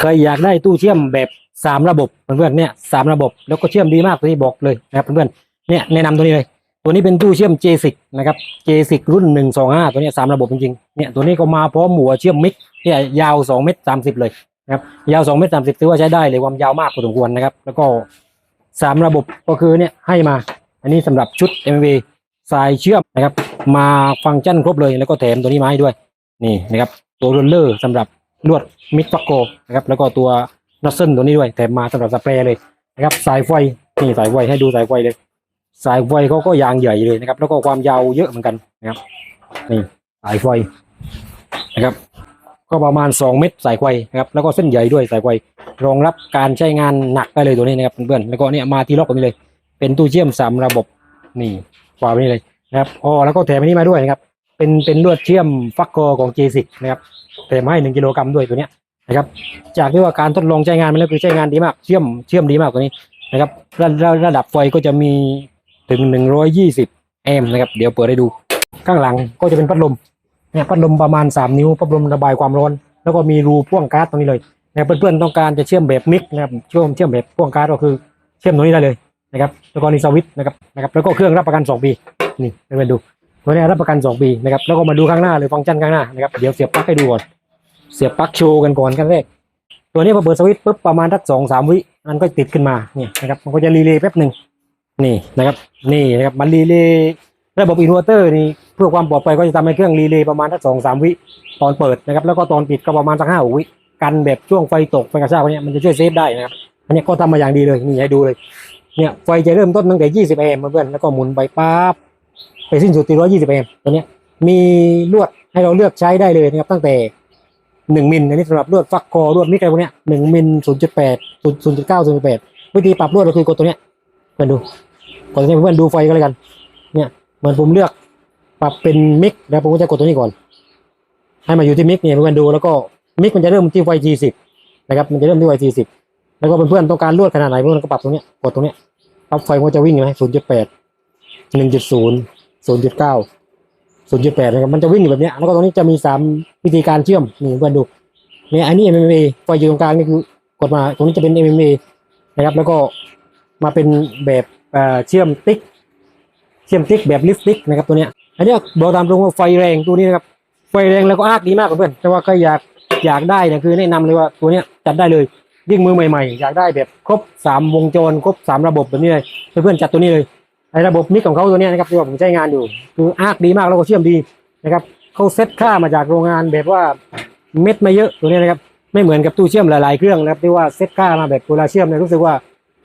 เคยอยากได้ตู้เชื่อมแบบสามระบบเพื่อนๆเนี่ยสามระบบแล้วก็เชื่อมดีมากตัวนี้บอกเลยนะครับเพื่อนๆเนี่ยแนะนำตัวนี้เลย ตัวนี้เป็นตู้เชื่อม J10 นะครับ J10 รุ่นหนึ่งสองห้าตัวนี้สามระบบจริงๆเนี่ยตัวนี้ก็มาพร้อมหัวเชื่อมมิกเนี่ยยาวสองเมตรสามสิบเลยนะครับยาวสองเมตรสามสิบถือว่าใช้ได้เลยความยาวมากพอสมควรนะครับ แล้วก็สามระบบก็คือเนี่ยให้มา อันนี้สำหรับชุด MV สายเชื่อมนะครับ มาฟังก์ชันครบเลยแล้วก็แถมตัวนี้มาให้ด้วยนี่นะครับตัวโรลเลอร์สำหรับ ลวดมิกฟักโกนะครับแล้วก็ตัวนัสเซนตัวนี้ด้วยแถมมาสำหรับสเปรย์เลยนะครับสายไฟนี่สายไฟให้ดูสายไฟเลย สายไฟเขาก็ยางใหญ่เลยนะครับ แล้วก็ความยาวเยอะเหมือนกันนะครับนี่สายไฟนะครับ ก็ประมาณสองเมตรสายไฟนะครับแล้วก็เส้นใหญ่ด้วยสายไฟรองรับการใช้งานหนักได้เลยตัวนี้นะครับเพื่อนๆแล้วก็เนี่ยมาที่ล็อกตัวนี้เลย เป็นตู้เชื่อมสามระบบนี่วางไว้นี่เลยนะครับอ๋อแล้วก็แถมอันนี้มาด้วยนะครับ เป็นเป็นลวดเชื่อมฟักคอของ J10 นะครับแถมให้หนึ่งกิโลกรัมด้วยตัวเนี้ยนะครับ จากที่ว่าการทดลองใช้งานมันแล้วคือใช้งานดีมากเชื่อมเชื่อมดีมากตัวนี้นะครับระระระดับไฟก็จะมีถึงหนึ่งร้อยยี่สิบแอมป์นะครับ เดี๋ยวเปิดให้ดู ข้างหลังก็จะเป็นพัดลมเนี่ยพัดลมประมาณสามนิ้วพัดลมระบายความร้อน แล้วก็มีรูพ่วงก๊าซตรงนี้เลยนะเพื่อนๆต้องการจะเชื่อมแบบมิกนะครับเชื่อมเชื่อมแบบพ่วงก๊าซก็คือเชื่อมตรงนี้ได้เลยนะครับแล้วก็นี่สวิตช์นะครับนะครับแล้วก็เครื่องรับประกันสองปีนี่เพื่อนๆดู ตัวนี้รับประกันสองปีนะครับแล้วก็มาดูข้างหน้าเลยฟังก์ชันข้างหน้านะครับเดี๋ยวเสียบปลั๊กให้ดูก่อน เสียบปลั๊กโชว์กันก่อนกันแรกตัวนี้พอเปิดสวิตช์ปุ๊บประมาณสักสองสามวิมันก็ติดขึ้นมาเนี่ยนะครับมันก็จะรีเลย์แป๊บหนึ่งนี่นะครับนี่นะครับมันรีเลย์ระบบอินเวอร์เตอร์นี่เพื่อความปลอดภัยก็จะทำให้เครื่องรีเลย์ประมาณสักสองสามวิตอนเปิดนะครับแล้วก็ตอนปิดก็ประมาณสักห้าวิกันแบบช่วงไฟตกไฟกระชากพวกเนี้ยมันจะช่วยเซฟได้นะครับอันนี้ก็ทำมาอย่างดีเลยนี่ให้ดูเลยเนี่ยไฟจะเริ่มต้นตั้งแต่20แอมป์เพื่อนแล้วก็หมุนไปปั๊บ ไปสิ้นสุดที่ร้อยยี่สิบเอมตัวเนี้ยมีลวดให้เราเลือกใช้ได้เลยนะครับตั้งแต่หนึ่งมิลอันนี้สำหรับลวดฟักคอลวดมิกอะไรพวกเนี้ยหนึ่งมิลศูนย์จุดแปดศูนย์ศูนย์จุดเก้าศูนย์จุดแปดวิธีปรับลวดก็คือกดตัวเนี้ยเพื่อนดูกดตัวนี้เพื่อนดูไฟก็แล้วกัน เนี่ยเหมือนผมเลือกปรับเป็นมิกแล้วผมก็จะกดตัวนี้ก่อน ให้มาอยู่ที่มิกเนี่ยเพื่อนดูแล้วก็มิกมันจะเริ่มที่ไฟ G10 นะครับมันจะเริ่มที่ไฟ G10 แล้วก็เพื่อนๆต้องการลวดขนาดไหนเพื่อนก็ปรับตรงเนี้ยกดตรงเนี้ยปั๊บไฟมันจะวิ่งไหมศูนย์จุดแปด หนึ่งจุดศูนย์ศูนย์จุดเก้าศูนย์จุดแปดนะครับมันจะวิ่งอยู่แบบนี้แล้วก็ตรงนี้จะมีสามวิธีการเชื่อมนี่เพื่อนดูเนี่ยอันนี้ MMA ไฟอยู่ตรงกลางนี่คือกดมาตรงนี้จะเป็น MMA นะครับ แล้วก็มาเป็นแบบเอ่อเชื่อมติ๊ก เชื่อมติ๊กแบบลิฟติ๊กนะครับตัวเนี้ยอันนี้บอกตามตรงว่าไฟแรงตัวนี้นะครับไฟแรงแล้วก็อาร์คดีมากเพื่อนแต่ว่าก็อยากอยากได้เนี่ยคือแนะนำเลยว่าตัวเนี้ยจัดได้เลยยิ่งมือใหม่ๆ อยากได้แบบครบสามวงจร ครบสามระบบแบบนี้เลยเพื่อนๆจัดตัวนี้เลย ไอ้ระบบมิกของเขาตัวนี้นะครับที่ผมใช้งานอยู่คืออาร์คดีมากแล้วก็เชื่อมดีนะครับเขาเซตค่ามาจากโรงงานแบบว่าเม็ดไม่เยอะตัวนี้นะครับไม่เหมือนกับตู้เชื่อมหลายๆเครื่องนะครับที่ว่าเซตค่ามาแบบเวลาเชื่อมเนี่ยรู้สึกว่า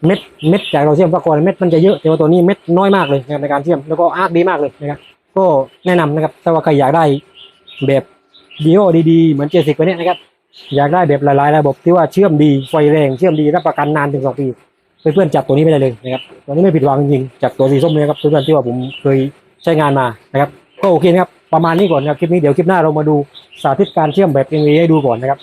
เม็ดเม็ดจากเราเชื่อมตะกอนเม็ดมันจะเยอะแต่ว่าตัวนี้เม็ดน้อยมากเลยนะครับในการเชื่อมแล้วก็อาร์คดีมากเลยนะครับก็แนะนำนะครับถ้าว่าใครอยากได้แบบดีโอดีๆเหมือนเจสิกไปเนี่ยนะครับอยากได้แบบหลายๆ ระบบที่ว่าเชื่อมดีไฟแรงเชื่อมดีรับประกันนานถึงสองปี เพื่อนๆจับตัวนี้ไม่ได้เลยนะครับตัวนี้ไม่ผิดหวังจริงๆจากตัวสีส้มเลยนะครับเพื่อนๆที่ว่าผมเคยใช้งานมานะครับก็โอเคนะครับประมาณนี้ก่อนนะครับคลิปนี้เดี๋ยวคลิปหน้าเรามาดูสาธิตการเชื่อมแบบเอ็นวีให้ดูก่อนนะครับ